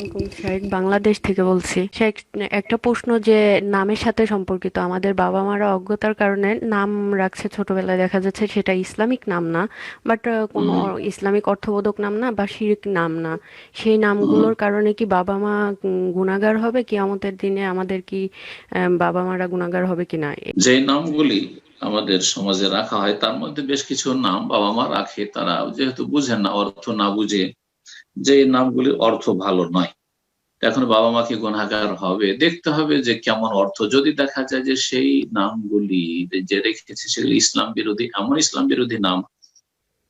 আলাইকুম শেখ বাংলাদেশ থেকে বলছি। শেখ একটা প্রশ্ন যে নামের সাথে সম্পর্কিত। আমাদের বাবা মারা অজ্ঞতার কারণে নাম রাখছে ছোটবেলায়। দেখা যাচ্ছে সেটা ইসলামিক নাম না বাট কোনো ইসলামিক অর্থবোধক নাম না বা শিরক নাম না। সেই নামগুলোর কারণে কি বাবা মা উম, হবে? কি আমাদের দিনে আমাদের কি বাবা মারা গুনাহগার হবে কিনা? যে নামগুলি আমাদের সমাজে রাখা হয় তার মধ্যে বেশ কিছু নাম বাবা মা রাখে। তারা যেহেতু বুঝেন না অর্থ না বুঝে যে নামগুলির অর্থ ভালো নয়। এখন বাবা মা কি গুণাগার হবে? দেখতে হবে যে কেমন অর্থ। যদি দেখা যায় যে সেই নামগুলি যে রেখেছে সেগুলি ইসলাম বিরোধী, এমন ইসলাম বিরোধী নাম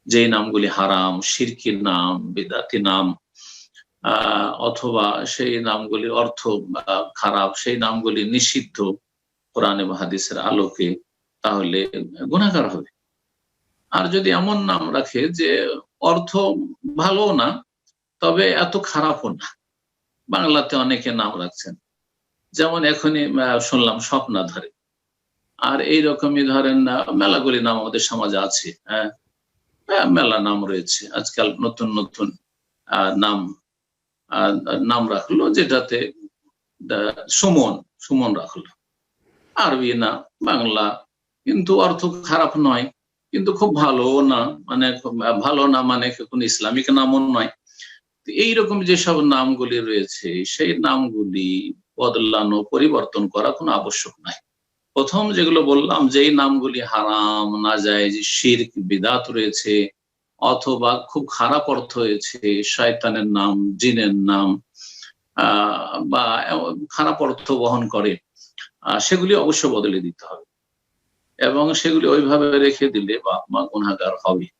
যে নামগুলি হারাম, শিরকির নাম, বিদাতি নাম অথবা সেই নামগুলির অর্থ খারাপ, সেই নামগুলি নিষিদ্ধ কোরআন হাদিসের আলোকে, তাহলে গুণাগার হবে। আর যদি এমন নাম রাখে যে অর্থ ভালো না তবে এত খারাপও না। বাংলাতে অনেকে নাম রাখছেন। যেমন এখনই শুনলাম স্বপ্নাধারে আর এই রকমই ধরেন আহ, মেলাগুলি নাম আমাদের সমাজে আছে হ্যাঁ? হ্যাঁ, মেলা নাম রয়েছে। আজকাল নতুন নতুন নাম নাম রাখল যেটাতে সুমন সুমন রাখল। আরবি না বাংলা কিন্তু অর্থ খারাপ নয় কিন্তু খুব ভালো না মানে ভালো না মানে কোন ইসলামিক নামও নয়। এইরকম যেসব নামগুলি রয়েছে, সেই নামগুলি বদলানো, পরিবর্তন করা কোনো আবশ্যক নাই। প্রথম যেগুলো বললাম যে এই নামগুলি হারাম না যায় যে শির্ক, বিদাত রয়েছে, অথবা খুব খারাপ অর্থ হয়েছে, শয়তানের নাম, জিনের নাম বা খারাপ অর্থ বহন করে সেগুলি অবশ্য বদলে দিতে হবে। এবং সেগুলি ওইভাবে রেখে দিলে বাপ মা গুণাগার হবে।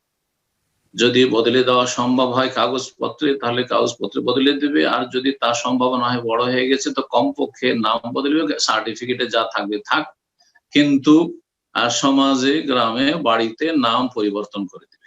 যদি বদলে দেওয়া সম্ভব হয় কাগজপত্রে, তাহলে কাগজপত্রে বদলে দেবে। আর যদি তা সম্ভব না হয়, বড় হয়ে গেছে, তো কমপক্ষে নাম বদলে সার্টিফিকেটে যা থাকবে থাক। কিন্তু, আর সমাজে, গ্রামে, বাড়িতে নাম পরিবর্তন করে দেবে